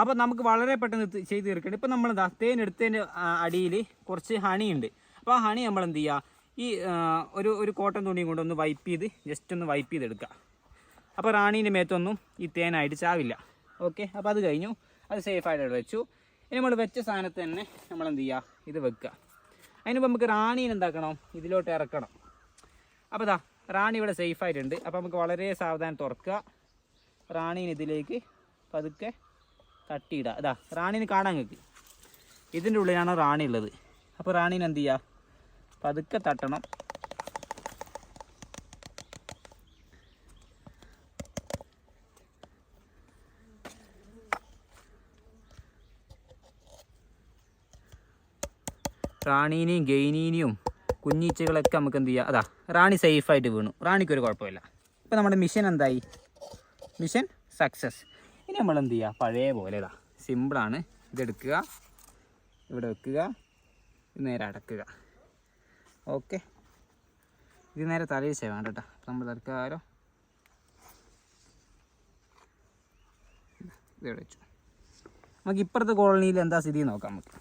അപ്പോൾ നമുക്ക് വളരെ പെട്ടെന്ന് ചെയ്ത് തീർക്കണം ഇപ്പോൾ നമ്മൾ എന്താ തേൻ എടുത്തതിന്റെ അടിയിൽ കുറച്ച് ഹണി ഉണ്ട്. അപ്പോൾ ആ ഹണി നമ്മൾ എന്ത് ചെയ്യുക ഈ ഒരു ഒരു കോട്ടൺ തുണിയും കൊണ്ട് ഒന്ന് വൈപ്പ് ചെയ്ത് ജസ്റ്റ് ഒന്ന് വൈപ്പ് ചെയ്തെടുക്കുക അപ്പോൾ റാണീന്റെ മേത്തൊന്നും ഈ തേനായിട്ട് ചാവില്ല. ഓക്കെ അപ്പോൾ അത് കഴിഞ്ഞു. അത് സേഫായിട്ട് അവിടെ വെച്ചു. ഇനി നമ്മൾ വെച്ച സാധനത്ത് തന്നെ നമ്മൾ എന്ത് ചെയ്യുക ഇത് വെക്കുക അതിനിപ്പോൾ നമുക്ക് റാണീനെ എന്താക്കണം? ഇതിലോട്ട് ഇറക്കണം. അപ്പോൾ ഇതാ റാണി ഇവിടെ സേഫായിട്ടുണ്ട് അപ്പോൾ നമുക്ക് വളരെ സാവധാനം തുറക്കുക റാണീനെ ഇതിലേക്ക് പതുക്കെ തട്ടിയിടുക ഇതാ റാണീനെ കാണാൻ കേക്ക് ഇതിന്റെ ഉള്ളിലാണ് റാണി ഉള്ളത്. അപ്പോൾ റാണീനെ എന്ത് ചെയ്യുക പതുക്കെ തട്ടണം. റാണീനെയും ഗെയിനീനെയും കുഞ്ഞീച്ചകളൊക്കെ നമുക്ക് എന്ത് ചെയ്യാം? അതാ റാണി സേഫായിട്ട് വീണു. റാണിക്കൊരു കുഴപ്പമില്ല. ഇപ്പം നമ്മുടെ മിഷൻ എന്തായി? Mission success. ഇനി നമ്മൾ എന്ത് ചെയ്യുക പഴയ പോലെ ഇതാ. സിമ്പിളാണ് ഇതെടുക്കുക. ഇവിടെ വെക്കുക. ഇത് നേരെ അടക്കുക. ഓക്കെ ഇത് നേരെ തലയിൽ ചെയ്യാൻ കേട്ടോ. നമ്മൾ തൽക്കാലം ഇത് വെച്ചു. നമുക്ക് ഇപ്പുറത്തെ കോളനിയിൽ എന്താ സ്ഥിതി നോക്കാം നമുക്ക്.